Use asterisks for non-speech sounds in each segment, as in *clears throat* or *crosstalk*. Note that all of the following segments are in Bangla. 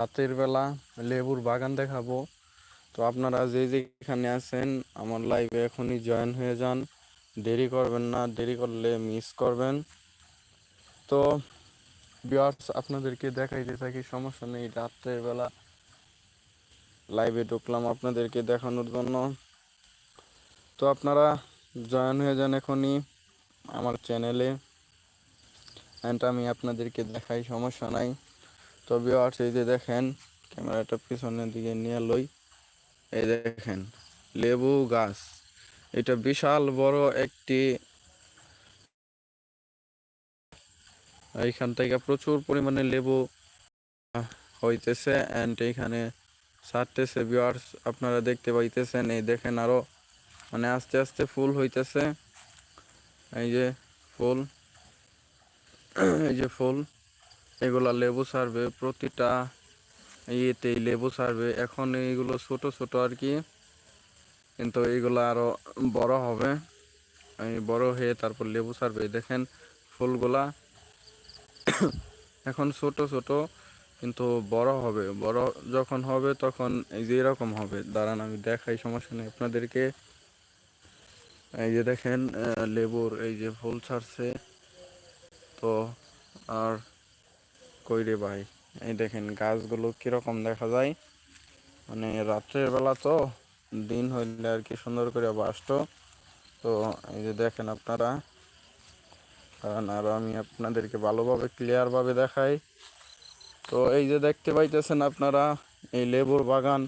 রাতের বেলা লেবুর বাগান দেখাবো। তো আপনারা যে যেখানে আছেন, আমার লাইভে এখনই জয়েন হয়ে যান। দেরি করবেন না, দেরি করলে মিস করবেন। তো বিয়ার্স আপনাদেরকে দেখাইতে থাকি, সমস্যা নেই রাত্রের বেলা লাইভে ঢুকলাম আপনাদেরকে দেখানোর জন্য। তো আপনারা জয়েন হয়ে যান এখনই আমার চ্যানেলে অ্যান্ড আমি আপনাদেরকে দেখাই, সমস্যা নাই। তো বিয়ার্স এই যে দেখেন, ক্যামেরাটা পিছনের দিকে নিয়ে লই। এই দেখেন, লেবু গাছ। এটা বিশাল বড় একটি এইখান থেকে প্রচুর পরিমাণে লেবু হইতেছে অ্যান্ড এইখানে ছাড়তেছে ভিউয়ার্স আপনারা দেখতে পাইতেছেন, এই দেখেন আরও মানে আস্তে আস্তে ফুল হইতেছে। এই যে ফুল, এই যে ফুল। এগুলা লেবু ছাড়বে প্রতিটা ইয়েতেই লেবু ছাড়বে এখন এইগুলো ছোট ছোট আর কি। কিন্তু এইগুলো আরও বড় হবে। এই বড় হয়ে তারপর লেবু এই দেখেন ফুলগুলা। এখন ছোট ছোট কিন্তু বড় হবে। বড় যখন হবে তখন এই যে এরকম হবে। দাঁড়ান, আমি দেখাই, সমস্যা নেই আপনাদেরকে। এই যে দেখেন লেবুর এই যে ফুল ছাড়ছে। তো আর কই রে ভাই। এই দেখেন, গাছগুলো কীরকম দেখা যায়। মানে রাত্রের বেলা তো দিন হইলে আর কি সুন্দর করে বাসতো। তো এই যে দেখেন আপনারা, কারণ আরও আমি আপনাদেরকে ভালোভাবে ক্লিয়ারভাবে দেখাই। তো এই যে দেখতে পাইতেছেন আপনারা, এই লেবুর বাগান,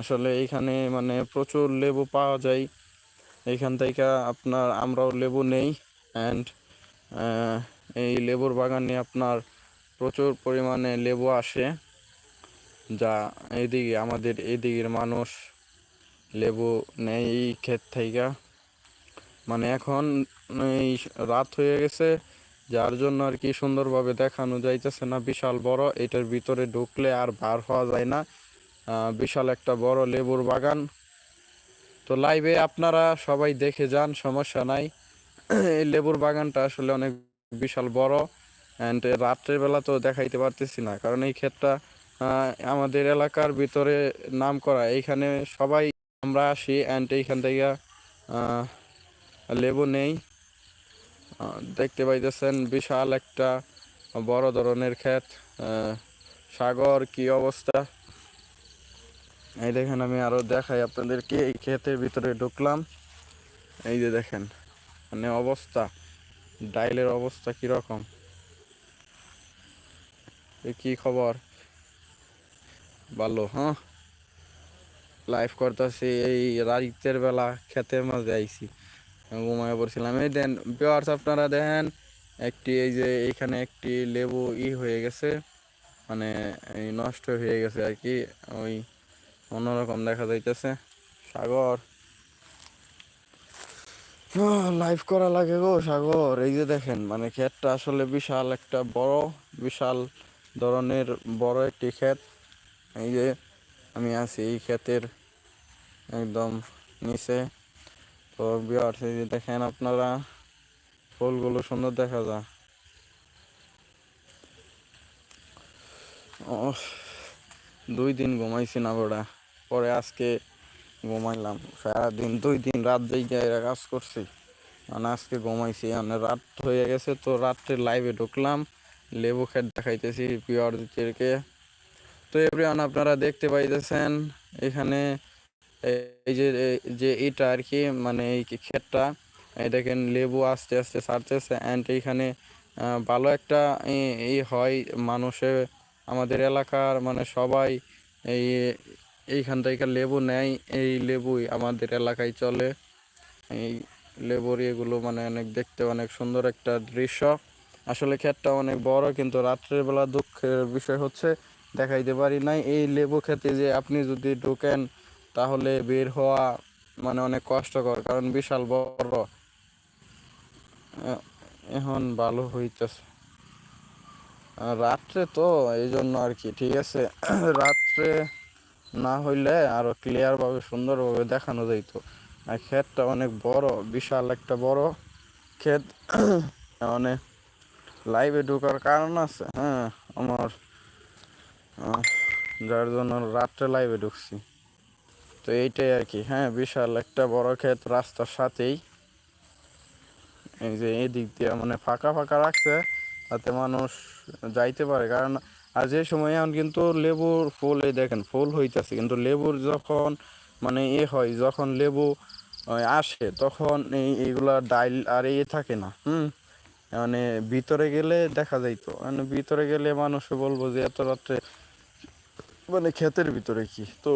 আসলে এইখানে মানে প্রচুর লেবু পাওয়া যায়। এইখান থেকে আপনার আমরাও লেবু নেই। অ্যান্ড এই লেবুর বাগানে আপনার প্রচুর পরিমাণে লেবু আসে, যা এদিকে আমাদের এদিকের মানুষ লেবু নেই এই ক্ষেত থেকে। মানে এখন এই রাত হয়ে গেছে, যার জন্য আর কি সুন্দরভাবে দেখানো যাইতেছে না। বিশাল বড়, এটার ভিতরে ঢুকলে আর বার হওয়া যায় না। বিশাল একটা বড় লেবুর বাগান। তো লাইভে আপনারা সবাই দেখে যান, সমস্যা নাই। এই লেবুর বাগানটা আসলে অনেক বিশাল বড়। অ্যান্ড রাত্রের বেলা তো দেখাইতে পারতেছি না। কারণ এই ক্ষেতটা আমাদের এলাকার ভিতরে নাম করা এইখানে সবাই আমরা আসি অ্যান্ড এইখান থেকে লেবু নেই। দেখতে পাইতেছেন বিশাল একটা বড় ধরনের ক্ষেত। সাগর কি অবস্থা? এই দেখেন আমি আরও দেখাই আপনাদেরকে। এই ক্ষেতের ভিতরে ঢুকলাম। এই যে দেখেন মানে অবস্থা। ডাইলের অবস্থা কীরকম? কি খবর? ভালো হ্যাঁ? লাইভ করতেছি, এই রাতের বেলা ক্ষেতের মাঝে আইছি। ঘুমায় পড়ছিলাম। এই দেন ভিউয়ার্স আপনারা দেখেন, একটি, এই যে এইখানে একটি লেবু ই হয়ে গেছে। মানে এই নষ্ট হয়ে গেছে আর কি, ওই অন্যরকম দেখা যাইতেছে। সাগর। লাইভ করা লাগে গো সাগর। এই যে দেখেন মানে ক্ষেতটা আসলে বিশাল একটা বড়, বিশাল ধরনের বড় একটি ক্ষেত। এই যে আমি আছি এই ক্ষেতের একদম নিচে। তো বিয়ার্স এই যে দেখেন আপনারা, ফুলগুলো সুন্দর দেখা যায়। ও, দুই দিন ঘুমাইছি না বড়া। পরে আজকে ঘুমাইলাম। সারাদিন, দুই দিন রাত এরা কাজ করছি। মানে আজকে ঘুমাইছি মানে রাত হয়ে গেছে তো রাত্রে লাইভে ঢুকলাম। লেবু খেত দেখাইতেছি পিওরদেরকে তো এভরিওয়ান আপনারা দেখতে পাইতেছেন এখানে এই যে যে এটা আর কি মানে এই ক্ষেতটা, এই দেখেন লেবু আস্তে আস্তে ছাড়তেছে অ্যান্ড এইখানে ভালো একটা ই- ই হয় মানুষে, আমাদের এলাকার মানে সবাই এই, এইখান থেকে লেবু নেয়, এই লেবুই আমাদের এলাকায় চলে। এই লেবুর এগুলো মানে অনেক দেখতে অনেক সুন্দর একটা দৃশ্য। আসলে ক্ষেতটা অনেক বড়, কিন্তু রাত্রের বেলা দুঃখের বিষয় হচ্ছে দেখাইতে পারি নাই। এই লেবু খেতে যে আপনি যদি ঢোকেন, তাহলে বের হওয়া মানে অনেক কষ্টকর, কারণ বিশাল বড়। এখন ভালো হইতেছে। রাত্রে তো এই জন্য আর কি, ঠিক আছে? *clears throat* রাত্রে না হইলে আরও ক্লিয়ার ভাবে সুন্দরভাবে দেখানো যাইত। আর ক্ষেতটা অনেক বড়, বিশাল একটা বড় ক্ষেত। *clears throat* মানে লাইভে ঢোকার কারণ আছে হ্যাঁ আমার যার জন্য রাত্রে লাইভে ঢুকছি। তো এইটাই আর কি হ্যাঁ বিশাল একটা বড় ক্ষেত রাস্তার সাথেই। এই যে এদিক দিয়ে মানে ফাঁকা ফাঁকা রাখছে, তাতে মানুষ যাইতে পারে। কারণ আর যে সময় এখন কিন্তু লেবুর ফুল, এই দেখেন, ফুল হইতেছে, কিন্তু লেবুর যখন মানে এ হয়, যখন লেবু আসে, তখন এই এইগুলা ডাইল আর এ থাকে না, হুম? মানে ভিতরে গেলে দেখা যাইতো। মানে ভিতরে গেলে মানুষ বলব যে, এত রাত্রে মানে ক্ষেতের ভিতরে কি? তো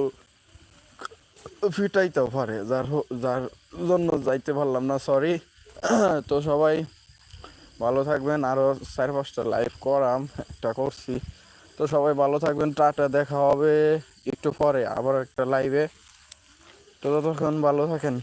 ফিটাইতেও পারে। যার যার জন্য যাইতে পারলাম না সরি তো সবাই ভালো থাকবেন। আরও চার পাঁচটা লাইভ করাম, একটা করছি। তো সবাই ভালো থাকবেন। টাটা, দেখা হবে একটু পরে, আবার একটা লাইভে তো ততক্ষণ ভালো থাকেন।